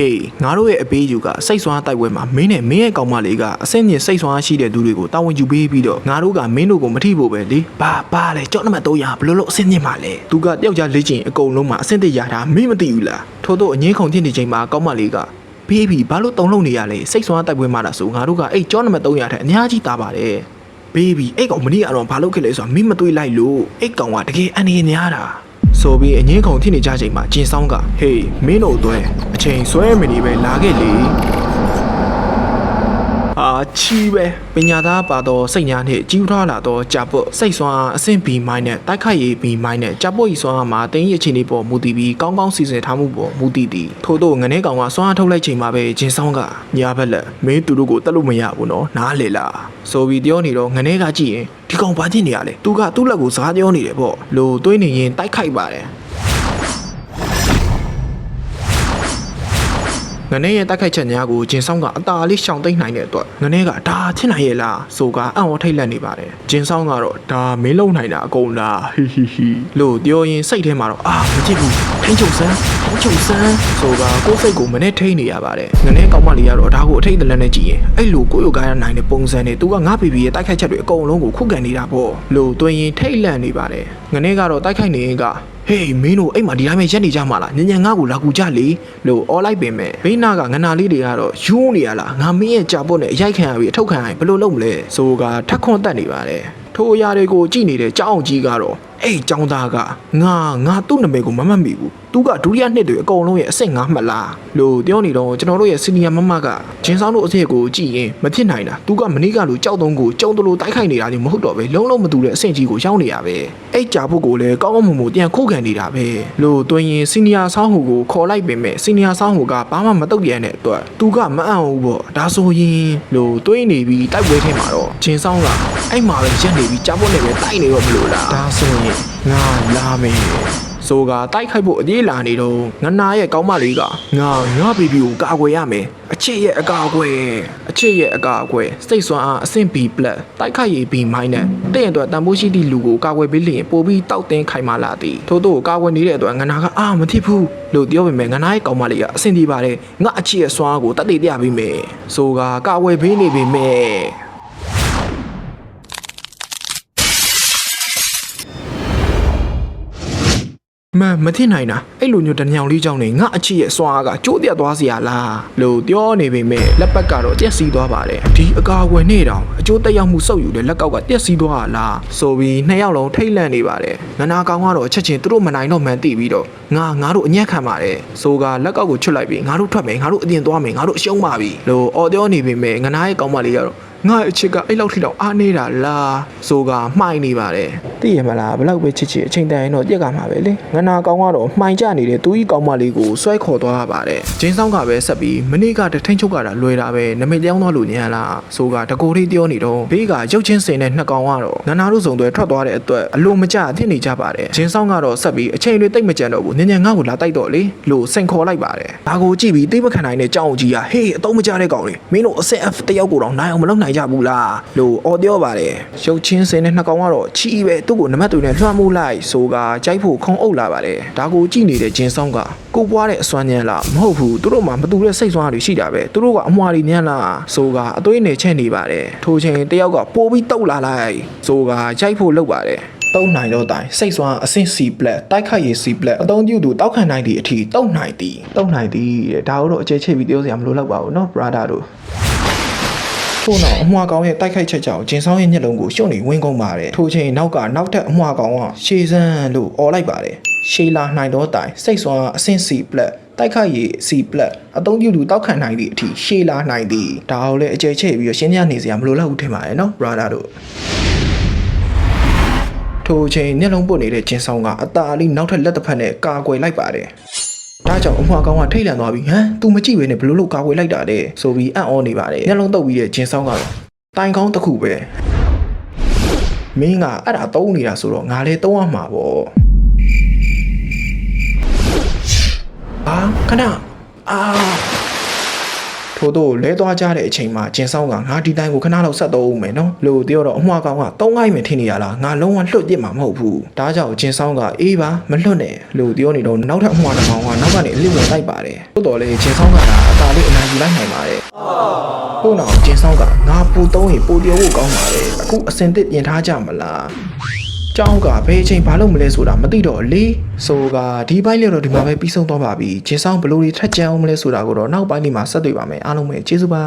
Hey ငါတို့ရဲ့အပေးယူကစိတ်ဆွမ်းတိုက်ပွဲမှာမင်းနဲ့မင်းရဲ့ကောင်မလေးကအဆင့်မြင့်စိတ်ဆွမ်းရှိတဲ့သူတွေကိုတာဝန်ယူပေးပြီးတော့ငါတို့ကမင်းတို့ကိုမထိဖို့ပဲလေဘာဘာလဲကြောက်နံပါတ်300ဘယ်လိုလုပ်အဆင့်မြင့်မှာလဲသူကတယောက်ကြားလေ့ကျင့်အကုန်လုံးမှာအဆင့်တရတာမင်းမသိဘူးလားထို့တော့အငင်းခုန်ဖြစ်နေချိန်မှာကောင်မလေးကဘေးဘီဘာလို့တုံလုံးနေရလဲစိတ်ဆွမ်းတိုက်ပွဲမှာလားဆိုငါတို့ကအဲ့ကြောနံပါတ်300ထက်အများကြီးတာပါတယ်ဘေးဘီအဲ့ကောင်မနီကတော့ဘာလုပ်ခဲ့လဲဆိုတာမင်းမတွေးလိုက်လို့အဲ့ကောင်ကတကယ်အန်ရများတာ ဆိုပြီးအငင်းခုန်ဖြစ်နေကြချိန်မှာဂျင်ဆောင်ကဟေးမင်းတို့အတွက်အချိန်ဆွဲမနေပဲလာခဲ့လေ အာချီပဲပညာသားပါတော့စိတ်ညာနဲ့ကြီးထွားလာတော့ဂျာပုတ်စိတ်ဆွမ်းအဆင့် B မိုင်းနဲ့တိုက်ခိုက်ရေး B မိုင်းနဲ့ဂျာပုတ်ဤဆွမ်းအားမှာတင်းရဲ့အခြေအနေပေါ်မူတည်ပြီးကောင်းကောင်းစီစဉ်ထားမှုပေါ်မူတည်သည်ထို့သောငနေကောင်ကဆွမ်းအားထုတ်လိုက်ချိန်မှာပဲဂျင်းဆောင်ကညာဘက်လက်မင်းသူတို့ကိုတက်လို့မရဘူးနော်နားလေလားဆိုပြီးပြောနေတော့ငနေကကြည့်ရင်ဒီကောင်ဘာဖြစ်နေရလဲသူကသူ့လက်ကိုစားပြောနေတယ်ပေါ့လို့တွေးနေရင်တိုက်ခိုက်ပါတယ် ငနေရဲ့တိုက်ခိုက်ချက်များကိုဂျင်ဆောင်ကအตาလေးရှောင်သိမ့်နိုင်တဲ့အတွက်ငနေကဒါချစ်နိုင်ရဲ့လားဆိုကအံ့ဩထိတ်လန့်နေပါတယ်ဂျင်ဆောင်ကတော့ဒါမင်းလုံနိုင်တာအကုန်လားဟီဟီဟီလို့ပြောရင်စိတ်ထဲမှာတော့အာမကြည့်ဘူးထိန်းချုပ်စမ်းထိန်းချုပ်စမ်းဆိုကကိုယ်စိတ်ကိုမနဲ့ထိန်းနေရပါတယ်ငနေကောင်းမလေးကတော့ဒါကိုအထိတ်တလန့်နဲ့ကြည့်ရင်အဲ့လိုကိုယ့်ရုပ်ကားရနိုင်တဲ့ပုံစံနဲ့သူကငါဘီဘီရဲ့တိုက်ခိုက်ချက်တွေအကုန်လုံးကိုခုခံနေတာပေါ့လို့တွင်ရင်ထိတ်လန့်နေပါတယ်ငနေကတော့တိုက်ခိုက်နေရင်က ဟေးမင်းတို့အိမ်မှာဒီတိုင်းပဲရက်နေကြမှာလားညညငါ့ကိုလာကူကြလေလို့អော်လိုက်ပင်မဲ့ဘေးနာကငနာလေးတွေကတော့ယူးနေရလားငါမင်းရဲ့ကြာပုတ်နဲ့အရိုက်ခံရပြီးအထုတ်ခံရရင်ဘယ်လိုလုပ်မလဲဆိုကထက်ခွန်တက်နေပါတယ်ထိုအရာတွေကိုကြည့်နေတဲ့ကြောင်းကြီးကတော့ အဲ့ចောင်းသားကငါငါသူ့နာမည်ကိုမမှတ်မိဘူးသူကဒုတိယနှစ်တွေအကုန်လုံးရဲ့အဆင့်ငါမှတ်လားလို့ပြောနေတော့ကျွန်တော်တို့ရဲ့စီနီယာမမကဂျင်းဆောင်တို့အဆင့်ကိုကြည့်ရင်မဖြစ်နိုင်တာသူကမနေ့ကလိုကြောက်တုံးကိုကြုံတလို့တိုက်ခိုက်နေတာမျိုးမဟုတ်တော့ပဲလုံးလုံးမတူတဲ့အဆင့်ကြီးကိုရောက်နေရပဲအဲ့ကြာဖို့ကိုလည်းကောင်းကောင်းမွန်မွန်ပြန်ခုခံနေတာပဲလို့တွင်ရင်စီနီယာဆောင်းဟူကိုခေါ်လိုက်ပင်မဲ့စီနီယာဆောင်းဟူကဘာမှမတုတ်ပြန်တဲ့အတွက်သူကမအံ့ဘူးပေါ့ဒါဆိုရင်လို့တွင်းနေပြီးတိုက်ပွဲထဲမှာတော့ဂျင်းဆောင်ကအဲ့မှာပဲရက်နေပြီးကြာဖို့နဲ့ပဲတိုက်နေတော့မလို့လားဒါဆိုရင်ငါလာမယ်ဆိုကတိုက်ခိုက်ဖို့အသေးလာနေတော့ငနာရဲ့ကောင်းမလေးကငါငါဘီဘီကိုကာကွယ်ရမယ်အချစ်ရဲ့အကာအကွယ်အချစ်ရဲ့အကာအကွယ်စိတ်ဆွမ်းအားအဆင့် B+ တိုက်ခိုက်ရေး B- နဲ့တင့်အတွက်တန်ဖိုးရှိသည့်လူကိုကာကွယ်ပေးလျင်ပိုပြီးတောက်တင်းခိုင်မာလာသည်ထို့သောကာကွယ်နေတဲ့အတွက်ငနာကအာမဖြစ်ဘူးလို့ပြောပေမဲ့ငနာရဲ့ကောင်းမလေးကအဆင်ပြေပါတယ်ငါအချစ်ရဲ့ဆွမ်းအားကိုတတ်သိပြပေးမယ်ဆိုကကာကွယ်ပေးနေပေမဲ့ မမထင်နိုင်တာအဲ့လိုမျိုးတညောင်လေးကြောင့်နေငါအချစ်ရဲ့စွာကကျိုးပြတ်သွားစီရလားလို့ပြောနေပေမဲ့လက်ပတ်ကတော့တက်စီသွားပါတယ်ဒီအကာအကွယ်နဲ့တောင်အကျိုးတက်ရောက်မှုစုပ်ယူတဲ့လက်ကောက်ကတက်စီသွားလားဆိုပြီးနှစ်ယောက်လုံးထိတ်လန့်နေပါတယ်ငနာကောင်ကတော့အချက်ချင်းသူတို့မနိုင်တော့မှန်းသိပြီးတော့ငါငါတို့အညက်ခံပါတယ်ဆိုကလက်ကောက်ကိုချွတ်လိုက်ပြီးငါတို့ထွက်မယ်ငါတို့အပြင်သွားမယ်ငါတို့အရှုံးပါပြီလို့အော်ပြောနေပေမဲ့ငနာရဲ့ကောင်မလေးကတော့ ငါအချစ်ကအဲ့လောက်ထိတော့အားနေတာလားဆိုကမှိုင်းနေပါတယ်သိရမလားဘလောက်ပဲချစ်ချစ်အချိန်တန်ရင်တော့ပြက်ကမှာပဲလေငနာကောင်ကတော့မှိုင်းကြနေတဲ့သူကြီးကောင်မလေးကိုဆွဲခေါ်သွားရပါတယ်ဂျင်းဆောင်ကပဲဆက်ပြီးမနေ့ကတထိန်ချုပ်ကတာလွယ်တာပဲနမိတ်ကြောင်းသွားလို့ညံလားဆိုကတကိုလေးပြောနေတော့ဘေးကရုပ်ချင်းစင်တဲ့နှစ်ကောင်ကတော့ငနာတို့စုံတွေထွက်သွားတဲ့အတွက်အလိုမကျအဖြစ်နေကြပါတယ်ဂျင်းဆောင်ကတော့ဆက်ပြီးအချိန်တွေတိတ်မကြံတော့ဘူးညံညံငါ့ကိုလာတိုက်တော့လေလို့စိန်ခေါ်လိုက်ပါတယ်ဒါကိုကြည့်ပြီးသိမခံနိုင်တဲ့ကြောင်ကြီးကဟေးအတော့မကြတဲ့ကောင်လေးမင်းတို့အဆက် F တယောက်ကိုတော့နိုင်အောင်မလုပ်နိုကြဘူးလားလို့အော်ပြောပါတယ်ရုပ်ချင်းစင်တဲ့နှစ်ကောင်ကတော့ချီပဲသူ့ကိုနမတ်တွေနဲ့လွှမ်းမိုးလိုက်ဆိုကကြိုက်ဖို့ခုံအုပ်လာပါတယ်ဒါကိုကြည့်နေတဲ့ဂျင်းဆောင်ကကိုပွားတဲ့အစွမ်းညံလားမဟုတ်ဘူးသူတို့မှမတူတဲ့စိတ်ဆွမ်းတွေရှိတာပဲသူတို့ကအမွှာတွေညံလားဆိုကအသွေးနေချက်နေပါတယ်ထိုချိန်တယောက်ကပိုးပြီးတုတ်လာလိုက်ဆိုကကြိုက်ဖို့လုပ်ပါတယ်တုံးနိုင်တော့တိုင်စိတ်ဆွမ်းအဆင့် C+ တိုက်ခိုက်ရေး C+ အသုံးပြုသူတောက်ခံနိုင်သည့်အထိတုံးနိုင်သည်တုံးနိုင်သည်တဲ့ဒါတို့အကျဲချိတ်ပြီးပြောစရာမလိုတော့ပါဘူးเนาะ brother တို့ ထို့နောက်အမွှာကောင်ရဲ့တိုက်ခိုက်ချက်ကြောင့်ဂျင်ဆောင်ရဲ့ညက်လုံးကိုရှုံနေဝင်းကုန်ပါတယ်ထို့ချိန်နောက်ကနောက်ထပ်အမွှာကောင်ကရှေစန်းလို့អော်လိုက်ပါတယ်ရှေလာနိုင်တော့တိုင်စိတ်ဆွမ်းအဆင့်စီပလက်တိုက်ခိုက်ရေးစီပလက်အသုံးပြုသူတောက်ခံနိုင်သည့်အထိရှေလာနိုင်သည်ဒါကိုလည်းအကျယ်ချဲ့ပြီးတော့ရှင်းပြနေစရာမလိုတော့ဘူးထင်ပါတယ်နော် brother တို့ထိုချိန်ညက်လုံးပုတ်နေတဲ့ဂျင်ဆောင်ကအตาလေးနောက်ထပ်လက်တစ်ဖက်နဲ့ကာကွယ်လိုက်ပါတယ် ဒါကြောင့်အမွှာကောင်ကထိတ်လန့်သွားပြီးဟမ် तू မကြည့်ဘဲနဲ့ဘလို့လို့ကာကွယ်လိုက်တာတဲ့ဆိုပြီးအံ့ဩနေပါတယ်ညလုံးတုပ်ပြီးတဲ့ဂျင်းဆောင်ကတော့တိုင်ကောင်းတစ်ခုပဲမင်းကအဲ့ဒါသုံးနေတာဆိုတော့ငါလည်းသုံးရမှာပေါ့အာခဏအာ ထို့တော့လဲသွားကြတဲ့အချိန်မှာကျင်ဆောင်ကငါဒီတိုင်းကိုခဏလောက်ဆက်တော့ဦးမယ်နော်လို့ပြောတော့အမွှားကောင်ကတုံးငိုင်းမယ်ထင်နေရလားငါလုံးဝလွတ်ပြစ်မှာမဟုတ်ဘူးဒါကြောင့်ကျင်ဆောင်ကအေးပါမလွတ်နဲ့လို့ပြောနေတော့နောက်ထပ်အမွှားတစ်ကောင်ကနောက်ကနေအလစ်ဝင်လိုက်ပါတယ်သို့တော်လည်းကျင်ဆောင်ကသာအသာလေးအနိုင်ယူလိုက်နိုင်ပါတယ်ဟုတ်တော့ကျင်းဆောင်ကငါပူသုံးရင်ပူပြောဖို့ကောင်းပါလေအခုအစင်တစ်ပြင်ထားကြမလား ကျောင်းကဘယ်အချိန်ဘာလို့မလဲဆိုတာမသိတော့လေဆိုကဒီပိုင်းလေးတော့ဒီမှာပဲပြီးဆုံးသွားပါပြီကျင်းဆောင်ဘလို့တွေထက်ကြအောင်မလဲဆိုတာကိုတော့နောက်ပိုင်းလေးမှာဆက်တွေ့ပါမယ်အားလုံးပဲကျေးဇူးပါ